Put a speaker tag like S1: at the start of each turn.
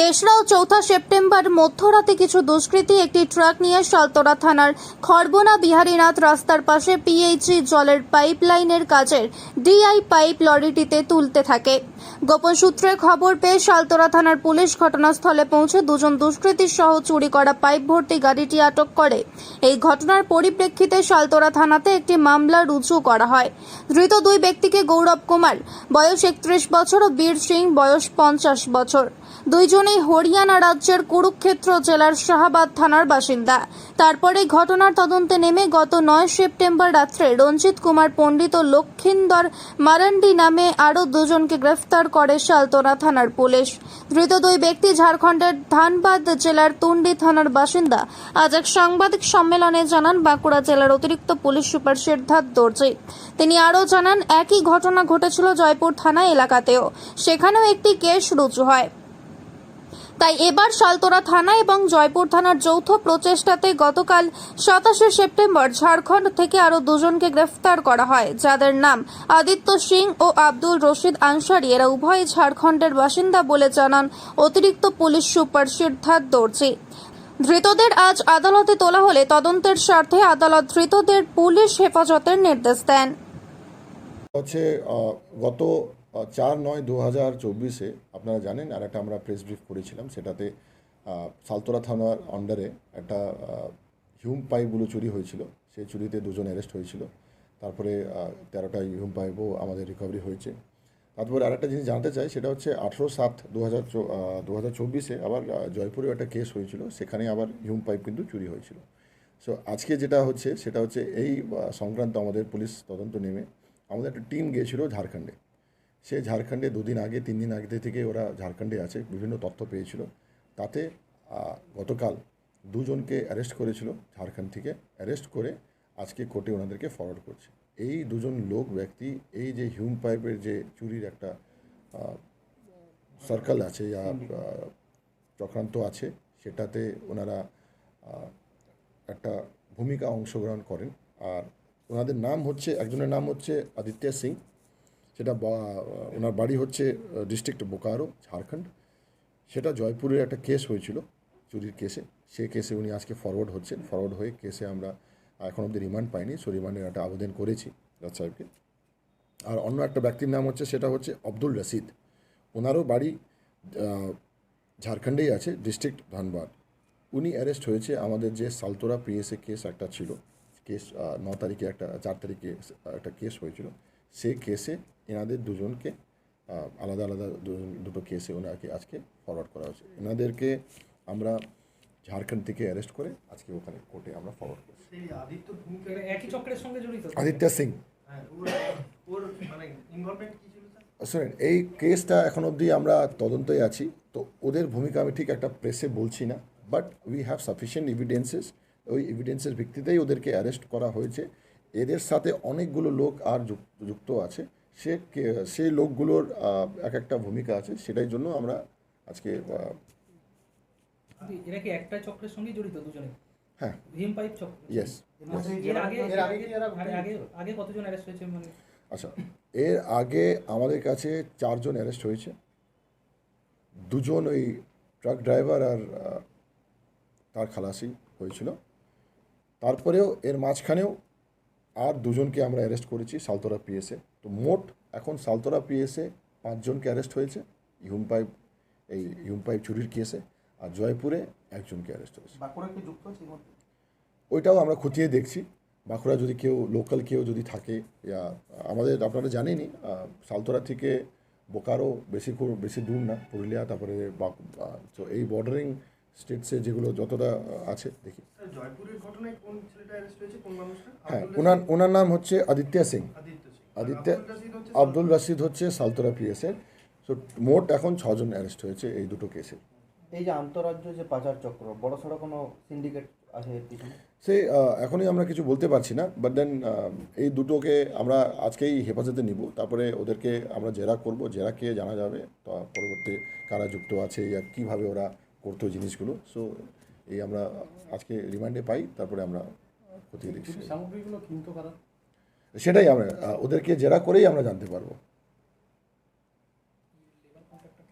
S1: তেসরা ও চৌঠা সেপ্টেম্বর মধ্যরাতে কিছু দুষ্কৃতী একটি ট্রাক নিয়ে সালতরা থানার খড়বনা বিহারীনাথ রাস্তার পাশে পিএইচই জলের পাইপলাইনের কাজের ডিআই পাইপ লরিটিতে তুলতে থাকে। গোপন সূত্রে খবর পেয়ে সালতরা থানার পুলিশ ঘটনাস্থলে পৌঁছে দুজন দুষ্কৃতী সহ চুরি করা পাইপ ভর্তি গাড়িটি আটক করে। এই ঘটনার পরিপ্রেক্ষিতে সালতরা থানাতে একটি মামলা রুজু করা হয়। ধৃত দুই ব্যক্তিকে গৌরব কুমার, বয়স একত্রিশ বছর, ও বীর সিং, বয়স পঞ্চাশ বছর। দুইজনেই হরিয়ানা রাজ্যের কুরুক্ষেত্র জেলার শাহাবাদ থানার বাসিন্দা। তারপরে ঘটনার তদন্তে নেমে গত নয় সেপ্টেম্বর রাত্রে রঞ্জিত কুমার পণ্ডিত ও লক্ষিন্দর মারান্ডি নামে আরও দুজনকে গ্রেফতার করে শালতোরা থানার পুলিশ। ধৃত দুই ব্যক্তি ঝাড়খণ্ডের ধানবাদ জেলার তুন্ডি থানার বাসিন্দা। আজ এক সাংবাদিক সম্মেলনে জানান বাঁকুড়া জেলার অতিরিক্ত পুলিশ সুপার সিদ্ধার্থ দর্জি। তিনি আরও জানান, একই ঘটনা ঘটেছিল জয়পুর থানা এলাকাতেও। সেখানেও একটি কেস রুজু হয়। তাই এবার সালতোরা থানা এবং জয়পুর থানার যৌথ প্রচেষ্টাতে গতকাল সাতাশে সেপ্টেম্বর ঝাড়খণ্ড থেকে আরও দুজনকে গ্রেফতার করা হয়, যাদের নাম আদিত্য সিং ও আব্দুল রশিদ আনসারি। এরা উভয় ঝাড়খণ্ডের বাসিন্দা বলে জানান অতিরিক্ত পুলিশ সুপার সিদ্ধার্থ দর্জি। ধৃতদের আজ আদালতে তোলা হলে তদন্তের স্বার্থে আদালত ধৃতদের পুলিশ হেফাজতের নির্দেশ দেন।
S2: হচ্ছে গত চার নয় দু হাজার চব্বিশে, আপনারা জানেন, আর একটা আমরা প্রেস ব্রিফ করেছিলাম, সেটাতে সালতোরা থানার আন্ডারে একটা হিউম পাইপগুলো চুরি হয়েছিল। সেই চুরিতে দুজন অ্যারেস্ট হয়েছিল। তারপরে তেরোটা হিউম পাইপও আমাদের রিকভারি হয়েছে। তারপরে আরেকটা জিনিস জানতে চাই, সেটা হচ্ছে আঠেরো সাত দু হাজার দু হাজার চব্বিশে আবার জয়পুরেও একটা কেস হয়েছিল। সেখানে আবার হিউম পাইপ কিন্তু চুরি হয়েছিল। সো আজকে যেটা হচ্ছে, সেটা হচ্ছে এই সংক্রান্ত আমাদের পুলিশ তদন্ত নেমে আমাদের একটা টিম গিয়েছিল ঝাড়খণ্ডে। সে ঝাড়খণ্ডে দুদিন আগে তিন দিন আগে থেকে ওরা ঝাড়খণ্ডে আছে বিভিন্ন তথ্য পেয়েছিল। তাতে গতকাল দুজনকে অ্যারেস্ট করেছিল ঝাড়খণ্ড থেকে। অ্যারেস্ট করে আজকে কোর্টে ওনাদেরকে ফরওয়ার্ড করছে। এই দুজন লোক ব্যক্তি এই যে হিউম পাইপের যে চুরির একটা সার্কেল আছে আহ, চক্রান্ত আছে সেটাতে ওনারা একটা ভূমিকা অংশগ্রহণ করেন। আর ওনাদের নাম হচ্ছে একজনের নাম হচ্ছে আদিত্য সিং। সেটা ওনার বাড়ি হচ্ছে ডিস্ট্রিক্ট বোকারো, ঝাড়খণ্ড। সেটা জয়পুরের একটা কেস হয়েছিল, চুরির কেসে সেই কেসে উনি আজকে ফরওয়ার্ড হচ্ছেন। ফরওয়ার্ড হয়ে কেসে আমরা এখন অবধি রিমান্ড পাইনি। সো রিমান্ডের একটা আবেদন করেছি রাজ সাহেবকে। আর অন্য একটা ব্যক্তির নাম হচ্ছে, সেটা হচ্ছে আব্দুল রশিদ। ওনারও বাড়ি ঝাড়খণ্ডেই আছে ডিস্ট্রিক্ট ধানবাদ। উনি অ্যারেস্ট হয়েছে। আমাদের যে সালতোরা পিএসএ কেস একটা ছিল কেস ন তারিখে একটা, চার তারিখে একটা কেস হয়েছিল। সেই কেসে এনাদের দুজনকে আলাদা আলাদা দু- দুটো কেসে ওনাকে আজকে ফরওয়ার্ড করা হয়েছে। এনাদেরকে আমরা ঝাড়খণ্ড থেকে অ্যারেস্ট করে আজকে ওখানে কোর্টে আমরা ফরওয়ার্ড করছি।
S3: আদিত্য
S2: সিং।
S3: হ্যাঁ ওর ওর মানে
S2: শুনেন এই কেসটা এখন অবধি আমরা তদন্তই আছি তো ওদের ভূমিকা আমি ঠিক একটা প্রেসে বলছি না but we have sufficient evidences ওই এভিডেন্সের ভিত্তিতেই ওদেরকে অ্যারেস্ট করা হয়েছে। এদের সাথে অনেকগুলো লোক আর যুক- যুক্ত আছে। সে সেই লোকগুলোর এক একটা ভূমিকা আছে সেটাই জন্য আমরা আজকে
S4: এরা কি একটা চক্রের সঙ্গে জড়িত দুজনে?
S2: হ্যাঁ।
S4: ভীম পাইপ চক্র?
S2: Yes,
S4: এর আগে
S3: এর আগে কি এরা
S4: আরে আগে আগে কতজন অ্যারেস্ট হয়েছে মানে?
S2: আচ্ছা এর আগে আমাদের কাছে চারজন অ্যারেস্ট হয়েছে। দুজন ওই ট্রাক ড্রাইভার আর তার খালাসি হয়েছিল। তারপরেও এর মাঝখানেও আর দুজনকে আমরা অ্যারেস্ট করেছি সালতোরা পিএসে তো মোট এখন সালতোরা পিএসে পাঁচজনকে অ্যারেস্ট হয়েছে হিউম পাইপ এই হিউম পাইপ চুরির কেসে আর জয়পুরে একজনকে অ্যারেস্ট হয়েছে। ওইটাও আমরা খতিয়ে দেখছি। বাঁকুড়া যদি কেউ লোকাল কেউ যদি থাকে ইয়া আমাদের আপনারা জানেনই সালতোরা থেকে বোকারো বেশি বেশি দূর না পুরুলিয়া তারপরে তো এই বর্ডারিং স্টেটসে যেগুলো যতটা আছে দেখি।
S3: স্যার জয়পুরের ঘটনায় কোন ছেলেটা অ্যারেস্ট হয়েছে? কোন মানুষটা?
S2: হ্যাঁ ওনার ওনার নাম হচ্ছে আদিত্য সিং।
S3: আদিত্য আব্দুল রাশিদ হচ্ছে
S2: আব্দুল রশিদ হচ্ছে সালতোরা পিএসের। সো মোট এখন ছজন অ্যারেস্ট হয়েছে এই দুটো কেসে
S5: এই যে আন্তরাজ্য যে পাচার চক্র বড় সড়ো কোনো সিন্ডিকেট আছে
S2: সে এখনই আমরা কিছু বলতে পারছি না বাট দেন এই দুটোকে আমরা আজকেই হেফাজতে নিব। তারপরে ওদেরকে আমরা জেরা করব জেরা কে জানা যাবে তো পরবর্তী কারা যুক্ত আছে ইয়া কীভাবে ওরা করতো জিনিসগুলো। সো এই আমরা আজকে রিমান্ডে পাই তারপরে আমরা খতিয়ে দেখছি।
S3: কারা?
S2: সেটাই আমরা ওদেরকে জেরা করেই আমরা জানতে পারব।